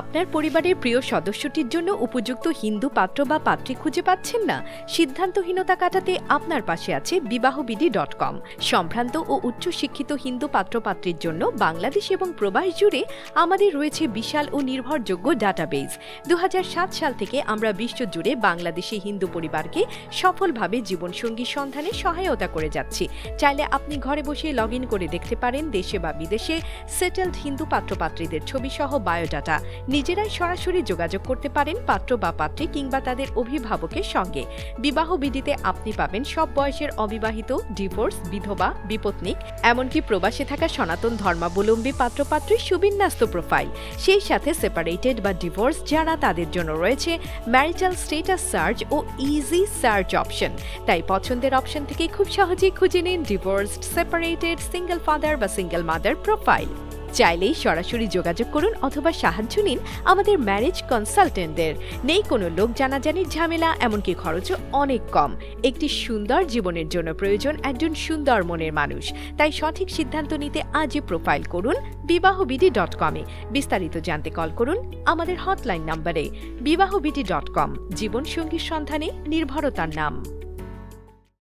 আপনার পরিবারের প্রিয় সদস্যটির জন্য উপযুক্ত হিন্দু পাত্র বা পাত্রী খুঁজে পাচ্ছেন না? সিদ্ধান্তহীনতা কাটাতে আপনার পাশে আছে বিবাহবিধি ডট কম। সম্ভ্রান্ত ও উচ্চশিক্ষিত হিন্দু পাত্রপাত্রীর জন্য বাংলাদেশ এবং প্রবাস জুড়ে আমাদের রয়েছে বিশাল ও নির্ভরযোগ্য ডাটাবেজ দু হাজার সাত সাল থেকে আমরা বিশ্বজুড়ে বাংলাদেশি হিন্দু পরিবারকে সফলভাবে জীবনসঙ্গী সন্ধানে সহায়তা করে যাচ্ছি। চাইলে আপনি ঘরে বসে লগ করে দেখতে পারেন দেশে বা বিদেশে সেটেলড হিন্দু পাত্রপাত্রীদের ছবি সহ বায়োডাটা। নিজেরাই সরাসরি যোগাযোগ করতে পারেন পাত্র বা পাত্রী কিংবা তাদের অভিভাবকের সঙ্গে। বিবাহ বিধিতে আপনি পাবেন সব বয়সের অবিবাহিত, ডিভোর্স, বিধবা, বিপত্নিক, এমনকি প্রবাসে থাকা সনাতন ধর্মাবলম্বী পাত্রপাত্রীর সুবিন্যাস্ত প্রোফাইল সেই সাথে সেপারেটেড বা ডিভোর্স যারা তাদের জন্য রয়েছে ম্যারিটাল স্টেটাস সার্চ ও ইজি সার্চ অপশন তাই পছন্দের অপশন থেকে খুব সহজেই খুঁজে নিন ডিভোর্সড সেপারেটেড সিঙ্গেল ফাদার বা সিঙ্গেল মাদার প্রোফাইল চাইলেই সরাসরি যোগাযোগ করুন অথবা সাহায্য নিন আমাদের ম্যারেজ কনসালটেন্টদের। নেই কোনো লোক জানাজানির ঝামেলা, এমনকি খরচও অনেক কম। একটি সুন্দর জীবনের জন্য প্রয়োজন একজন সুন্দর মনের মানুষ। তাই সঠিক সিদ্ধান্ত নিতে আজই প্রোফাইল করুন বিবাহবিধি ডট কমে। বিস্তারিত জানতে কল করুন আমাদের হটলাইন নম্বরে বিবাহবিধি ডট কম। জীবনসঙ্গীর সন্ধানে নির্ভরতার নাম।